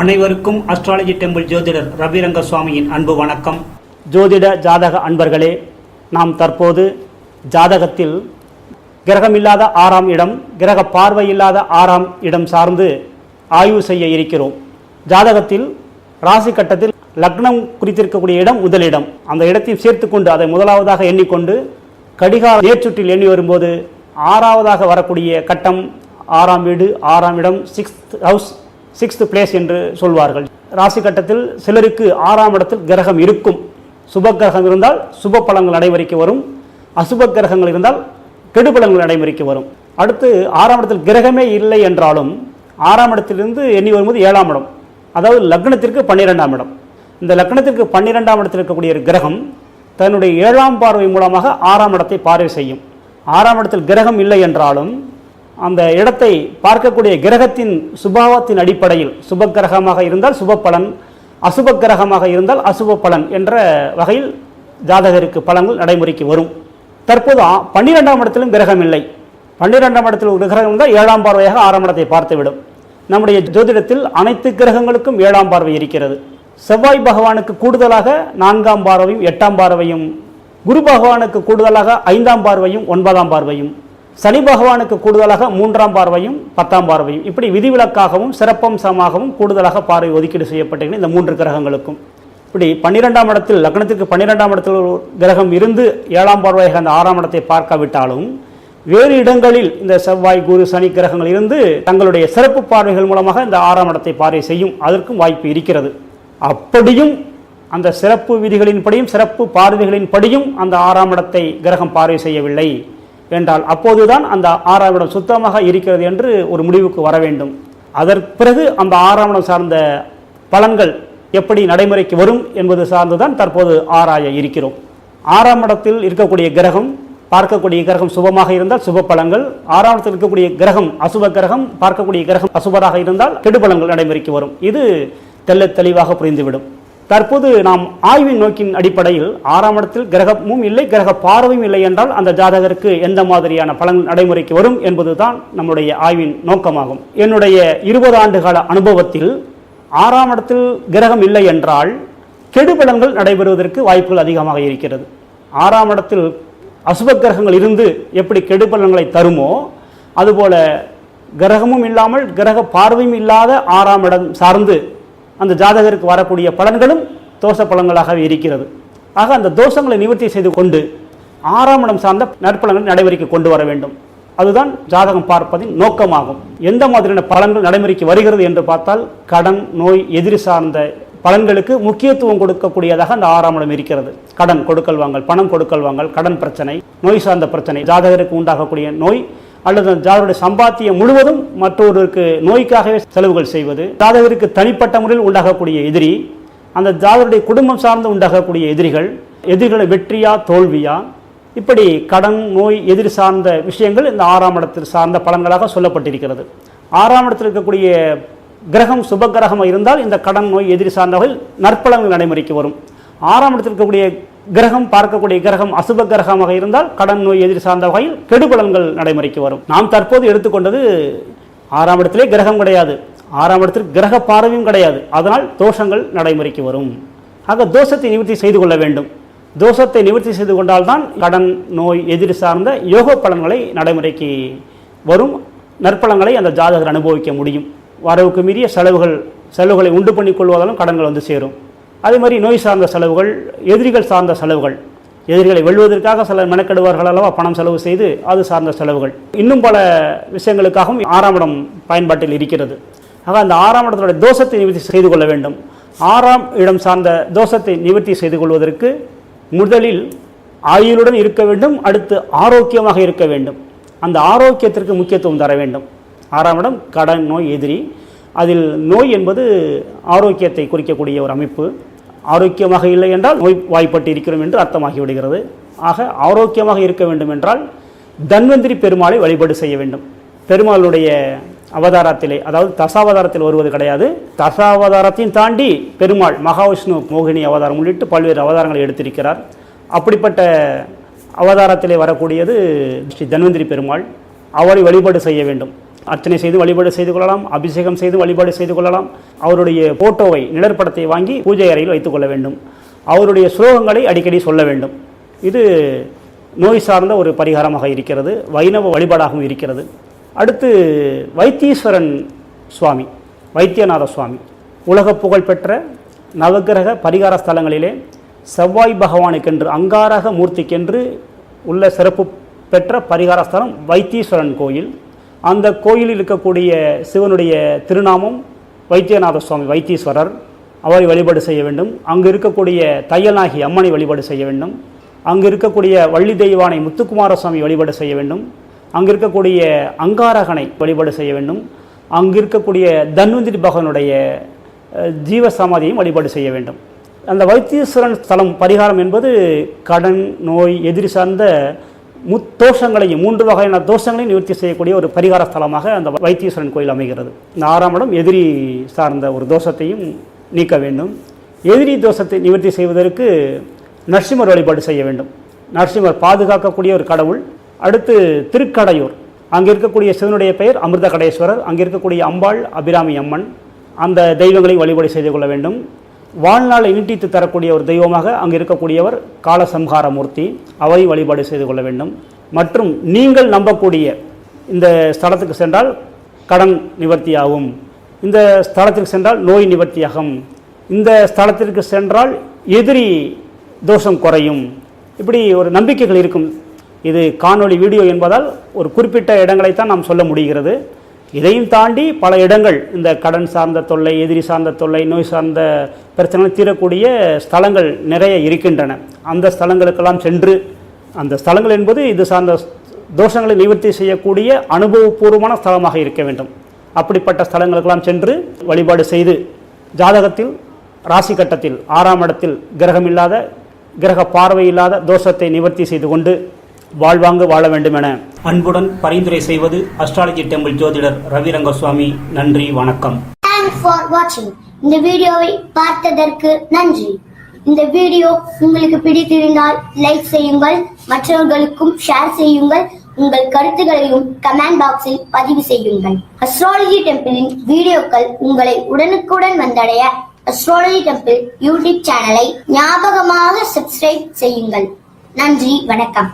அனைவருக்கும் astrology temple ஜோதிடர் ரவிரங்க சுவாமியின் அன்பு வணக்கம். ஜோதிட ஜாதக அன்பர்களே நாம் தற்போது ஜாதகத்தில் கிரகமில்லாத ஆறாம் இடம் கிரக பார்வை இல்லாத ஆறாம் இடம் சார்ந்து ஆய்வு செய்ய இருக்கிறோம். ஜாதகத்தில் ராசி கட்டத்தில் லக்னம் குறித்திருக்கக்கூடிய இடம் முதலிடம் அந்த இடத்தையும் சேர்த்துக்கொண்டு அதை முதலாவதாக எண்ணிக்கொண்டு கடிகார நேர்ச்சுற்றில் எண்ணி வரும்போது ஆறாவதாக வரக்கூடிய கட்டம் ஆறாம் வீடு ஆறாம் இடம் சிக்ஸ்த் ஹவுஸ் சிக்ஸ்த் பிளேஸ் என்று சொல்வார்கள். ராசி கட்டத்தில் சிலருக்கு ஆறாம் இடத்தில் கிரகம் இருக்கும். சுப கிரகம் இருந்தால் சுப பலங்கள் நடைமுறைக்கு வரும். அசுப கிரகங்கள் இருந்தால் கெடுபலங்கள் நடைமுறைக்கு வரும். அடுத்து ஆறாம் இடத்தில் கிரகமே இல்லை என்றாலும் ஆறாம் இடத்திலிருந்து எண்ணி வரும்போது ஏழாம் இடம். அதாவது லக்னத்திற்கு பன்னிரெண்டாம் இடம். இந்த லக்னத்திற்கு பன்னிரெண்டாம் இடத்தில் இருக்கக்கூடிய ஒரு கிரகம் தன்னுடைய ஏழாம் பார்வை மூலமாக ஆறாம் இடத்தை பார்வை செய்யும். ஆறாம் இடத்தில் கிரகம் இல்லை என்றாலும் அந்த இடத்தை பார்க்கக்கூடிய கிரகத்தின் சுபாவத்தின் அடிப்படையில் சுப கிரகமாக இருந்தால் சுப பலன் அசுப கிரகமாக இருந்தால் அசுப பலன் என்ற வகையில் ஜாதகருக்கு பலன்கள் நடைமுறைக்கு வரும். தற்போது பன்னிரெண்டாம் இடத்திலும் கிரகம் இல்லை. பன்னிரெண்டாம் இடத்தில் ஒரு கிரகம் இருந்தால் ஏழாம் பார்வையாக ஆறாம் இடத்தை பார்த்துவிடும். நம்முடைய ஜோதிடத்தில் அனைத்து கிரகங்களுக்கும் ஏழாம் பார்வை இருக்கிறது. செவ்வாய் பகவானுக்கு கூடுதலாக நான்காம் பார்வையும் எட்டாம் பார்வையும் குரு பகவானுக்கு கூடுதலாக ஐந்தாம் பார்வையும் ஒன்பதாம் பார்வையும் சனி பகவானுக்கு கூடுதலாக மூன்றாம் பார்வையும் பத்தாம் பார்வையும். இப்படி விதிவிலக்காகவும் சிறப்பம்சமாகவும் கூடுதலாக பார்வை ஒதுக்கீடு செய்யப்பட்டிருக்கிற இந்த மூன்று கிரகங்களுக்கும். இப்படி பன்னிரெண்டாம் இடத்தில் லக்னத்திற்கு பன்னிரெண்டாம் இடத்தில் கிரகம் இருந்து ஏழாம் பார்வையாக அந்த ஆறாம் இடத்தை பார்க்காவிட்டாலும் வேறு இடங்களில் இந்த செவ்வாய் குரு சனி கிரகங்கள் இருந்து தங்களுடைய சிறப்பு பார்வைகள் மூலமாக இந்த ஆறாம் இடத்தை பார்வை செய்யும். அதற்கும் வாய்ப்பு இருக்கிறது. அப்படியும் அந்த சிறப்பு விதிகளின்படியும் சிறப்பு பார்வைகளின்படியும் அந்த ஆறாம் இடத்தை கிரகம் பார்வை செய்யவில்லை. என்றால் அப்போதுதான் அந்த ஆறாம் இடம் சுத்தமாக இருக்கிறது என்று ஒரு முடிவுக்கு வர வேண்டும். அதற்கு பிறகு அந்த ஆறாம் இடம் சார்ந்த பலன்கள் எப்படி நடைமுறைக்கு வரும் என்பது சார்ந்துதான் தற்போது ஆராய இருக்கிறோம். ஆறாம் இடத்தில் இருக்கக்கூடிய கிரகம் பார்க்கக்கூடிய கிரகம் சுபமாக இருந்தால் சுப பலங்கள் ஆறாம் இடத்தில் இருக்கக்கூடிய கிரகம் அசுப கிரகம் பார்க்கக்கூடிய கிரகம் அசுபராக இருந்தால் கெடுபலங்கள் நடைமுறைக்கு வரும். இது தெள்ளத் தெளிவாக புரிந்துவிடும். தற்போது நாம் ஆய்வின் நோக்கின் அடிப்படையில் ஆறாம் இடத்தில் கிரகமும் இல்லை கிரக பார்வையும் இல்லை என்றால் அந்த ஜாதகருக்கு எந்த மாதிரியான பலன் நடைமுறைக்கு வரும் என்பதுதான் நம்முடைய ஆய்வின் நோக்கமாகும். என்னுடைய இருபது ஆண்டு கால அனுபவத்தில் ஆறாம் இடத்தில் கிரகம் இல்லை என்றால் கெடுபலன்கள் நடைபெறுவதற்கு வாய்ப்புகள் அதிகமாக இருக்கிறது. ஆறாம் இடத்தில் அசுப கிரகங்கள் இருந்து எப்படி கெடுபலன்களை தருமோ அதுபோல கிரகமும் இல்லாமல் கிரக பார்வையும் இல்லாத ஆறாம் இடம் சார்ந்து அந்த ஜாதகருக்கு வரக்கூடிய பலன்களும் தோஷ பலன்களாகவே இருக்கிறது. ஆக அந்த தோஷங்களை நிவர்த்தி செய்து கொண்டு ஆறாம் இடம் சார்ந்த நற்பலன்களை நடைமுறைக்கு கொண்டு வர வேண்டும். அதுதான் ஜாதகம் பார்ப்பதின் நோக்கமாகும். எந்த மாதிரியான பலன்கள் நடைமுறைக்கு வருகிறது என்று பார்த்தால் கடன் நோய் எதிரி சார்ந்த பலன்களுக்கு முக்கியத்துவம் கொடுக்கக்கூடியதாக அந்த ஆறாம் இடம் இருக்கிறது. கடன் கொடுக்கல் வாங்கல் பணம் கொடுக்கல் வாங்கல் கடன் பிரச்சனை நோய் சார்ந்த பிரச்சனை ஜாதகருக்கு உண்டாகக்கூடிய நோய் அல்லது அந்த ஜாதகருடைய சம்பாத்தியம் முழுவதும் மற்றொருவருக்கு நோய்க்காகவே செலவுகள் செய்வது ஜாதகருக்கு தனிப்பட்ட முறையில் உண்டாகக்கூடிய எதிரி அந்த ஜாதகருடைய குடும்பம் சார்ந்து உண்டாகக்கூடிய எதிரிகள் எதிரிகளை வெற்றியா தோல்வியா? இப்படி கடன் நோய் எதிரி சார்ந்த விஷயங்கள் இந்த ஆறாம் இடத்தில் சார்ந்த பலன்களாக சொல்லப்பட்டிருக்கிறது. ஆறாம் இடத்தில் இருக்கக்கூடிய கிரகம் சுப கிரகமாக இருந்தால் இந்த கடன் நோய் எதிரி சார்ந்தவர்கள் வகையில் நற்பலன்கள் நடைமுறைக்கு வரும். ஆறாம் இடத்தில் இருக்கக்கூடிய கிரகம் பார்க்கக்கூடிய கிரகம் அசுப கிரகமாக இருந்தால் கடன் நோய் எதிர் சார்ந்த வகையில் கெடுபலன்கள் நடைமுறைக்கு வரும். நாம் தற்போது எடுத்துக்கொண்டது ஆறாம் இடத்திலே கிரகம் கிடையாது. ஆறாம் இடத்தில் கிரக பார்வையும் கிடையாது. அதனால் தோஷங்கள் நடைமுறைக்கு வரும். ஆக தோஷத்தை நிவர்த்தி செய்து கொள்ள வேண்டும். தோஷத்தை நிவர்த்தி செய்து கொண்டால்தான் கடன் நோய் எதிர் சார்ந்த யோக பலன்களை நடைமுறைக்கு வரும். நற்பலன்களை அந்த ஜாதகர் அனுபவிக்க முடியும். வரவுக்கு மீறிய செலவுகள் செலவுகளை உண்டு பண்ணிக் கொள்வதாலும் கடன்கள் வந்து சேரும். அதே மாதிரி நோய் சார்ந்த செலவுகள் எதிரிகள் சார்ந்த செலவுகள். எதிரிகளை வெல்வதற்காக சில மெனக்கெடுவார்கள் அல்லவா பணம் செலவு செய்து அது சார்ந்த செலவுகள். இன்னும் பல விஷயங்களுக்காகவும் ஆறாம் இடம் பயன்பாட்டில் இருக்கிறது. ஆக அந்த ஆறாம் இடத்தோட தோஷத்தை நிவர்த்தி செய்து கொள்ள வேண்டும். ஆறாம் இடம் சார்ந்த தோஷத்தை நிவர்த்தி செய்து கொள்வதற்கு முதலில் ஆயுளுடன் இருக்க வேண்டும் அடுத்து ஆரோக்கியமாக இருக்க வேண்டும். அந்த ஆரோக்கியத்திற்கு முக்கியத்துவம் தர வேண்டும். ஆறாம் இடம் கடன் நோய் எதிரி. அதில் நோய் என்பது ஆரோக்கியத்தை குறிக்கக்கூடிய ஒரு அமைப்பு. ஆரோக்கியமாக இல்லை என்றால் நோய் வாய்ப்பட்டு இருக்கிறோம் என்று அர்த்தமாகி விடுகிறது ஆக ஆரோக்கியமாக இருக்க வேண்டும் என்றால் தன்வந்திரி பெருமாளை வழிபாடு செய்ய வேண்டும். பெருமாளுடைய அவதாரத்திலே அதாவது தசாவதாரத்தில் வருவது கிடையாது. தசாவதாரத்தையும் தாண்டி பெருமாள் மகாவிஷ்ணு மோகினி அவதாரம் உள்ளிட்டு பல்வேறு அவதாரங்களை எடுத்திருக்கிறார். அப்படிப்பட்ட அவதாரத்திலே வரக்கூடியது ஸ்ரீ தன்வந்திரி பெருமாள். அவரை வழிபாடு செய்ய வேண்டும். அர்ச்சனை செய்து வழிபாடு செய்து கொள்ளலாம் அபிஷேகம் செய்து வழிபாடு செய்து கொள்ளலாம். அவருடைய போட்டோவை நிழற்படத்தை வாங்கி பூஜை அறையில் வைத்துக் கொள்ள வேண்டும். அவருடைய ஸ்லோகங்களை அடிக்கடி சொல்ல வேண்டும். இது நோய் சார்ந்த ஒரு பரிகாரமாக இருக்கிறது வைணவ வழிபாடாகவும் இருக்கிறது. அடுத்து வைத்தீஸ்வரன் சுவாமி வைத்தியநாத சுவாமி. உலக புகழ்பெற்ற நவக்கிரக பரிகார ஸ்தலங்களிலே செவ்வாய் பகவானுக்கென்று அங்காரக மூர்த்திக்கென்று உள்ள சிறப்பு பெற்ற பரிகார ஸ்தலம் வைத்தீஸ்வரன் கோயில். அந்த கோயிலில் இருக்கக்கூடிய சிவனுடைய திருநாமம் வைத்தியநாத சுவாமி வைத்தீஸ்வரர் அவரை வழிபாடு செய்ய வேண்டும். அங்கு இருக்கக்கூடிய தையல்நாகி அம்மனை வழிபாடு செய்ய வேண்டும். அங்கு இருக்கக்கூடிய வள்ளி தெய்வானை முத்துக்குமார சுவாமி வழிபாடு செய்ய வேண்டும். அங்கு இருக்கக்கூடிய அங்காரகனை வழிபாடு செய்ய வேண்டும். அங்கு இருக்கக்கூடிய தன்வந்திரி பகவனுடைய ஜீவ சமாதியையும் வழிபாடு செய்ய வேண்டும். அந்த வைத்தீஸ்வரன் ஸ்தலம் பரிகாரம் என்பது கடன் நோய் எதிரி சார்ந்த முத்தோஷங்களையும் மூன்று வகையான தோஷங்களையும் நிவர்த்தி செய்யக்கூடிய ஒரு பரிகார ஸ்தலமாக அந்த வைத்தீஸ்வரன் கோயில் அமைகிறது. இந்த ஆறாம் இடம் எதிரி சார்ந்த ஒரு தோஷத்தையும் நீக்க வேண்டும். எதிரி தோஷத்தை நிவர்த்தி செய்வதற்கு நரசிம்மர் வழிபாடு செய்ய வேண்டும். நரசிம்மர் பாதுகாக்கக்கூடிய ஒரு கடவுள். அடுத்து திருக்கடையூர். அங்கே இருக்கக்கூடிய சிவனுடைய பெயர் அமிர்த கடேஸ்வரர் அங்கே இருக்கக்கூடிய அம்பாள் அபிராமி அம்மன். அந்த தெய்வங்களை வழிபாடு செய்து கொள்ள வேண்டும். வாழ்நாளை நீட்டித்து தரக்கூடிய ஒரு தெய்வமாக அங்கு இருக்கக்கூடியவர் காலசம்ஹாரமூர்த்தி. அவரை வழிபாடு செய்து கொள்ள வேண்டும். மற்றும் நீங்கள் நம்பக்கூடிய இந்த ஸ்தலத்துக்கு சென்றால் கடன் நிவர்த்தியாகும். இந்த ஸ்தலத்திற்கு சென்றால் நோய் நிவர்த்தியாகும். இந்த ஸ்தலத்திற்கு சென்றால் எதிரி தோஷம் குறையும். இப்படி ஒரு நம்பிக்கைகள் இருக்கும். இது காணொளி வீடியோ என்பதால் ஒரு குறிப்பிட்ட இடங்களைத்தான் நாம் சொல்ல முடிகிறது. இதையும் தாண்டி பல இடங்கள் இந்த கடன் சார்ந்த தொல்லை எதிரி சார்ந்த தொல்லை நோய் சார்ந்த பிரச்சனைகள் தீரக்கூடிய ஸ்தலங்கள் நிறைய இருக்கின்றன. அந்த ஸ்தலங்களுக்கெல்லாம் சென்று அந்த ஸ்தலங்கள் என்பது இது சார்ந்த தோஷங்களை நிவர்த்தி செய்யக்கூடிய அனுபவபூர்வமான ஸ்தலமாக இருக்க வேண்டும். அப்படிப்பட்ட ஸ்தலங்களுக்கெல்லாம் சென்று வழிபாடு செய்து ஜாதகத்தில் ராசி கட்டத்தில் ஆறாம் இடத்தில் கிரகமில்லாத கிரக பார்வை இல்லாத தோஷத்தை நிவர்த்தி செய்து கொண்டு வாழ்வாங்கு வாழ வேண்டும் என அன்புடன் பரிந்துரை செய்வது அஸ்ட்ராலஜி டெம்பிள் ஜோதிடர் ரவிரங்க சுவாமி நன்றி வணக்கம். ஃபார் வாட்சிங் இந்த வீடியோவை பார்த்ததற்கு நன்றி. இந்த வீடியோ உங்களுக்கு பிடித்திருந்தால் லைக் செய்யுங்கள் மற்றவர்களுக்கும் ஷேர் செய்யுங்கள் உங்கள் கருத்துகளையும் கமெண்ட் பாக்ஸில் பதிவு செய்யுங்கள். அஸ்ட்ராலஜி டெம்பிளின் வீடியோக்கள் உங்களை உடனுக்குடன் வந்தடைய அஸ்ட்ராலஜி டெம்பிள் யூடியூப் சேனலை ஞாபகமாக சப்ஸ்கிரைப் செய்யுங்கள். நன்றி வணக்கம்.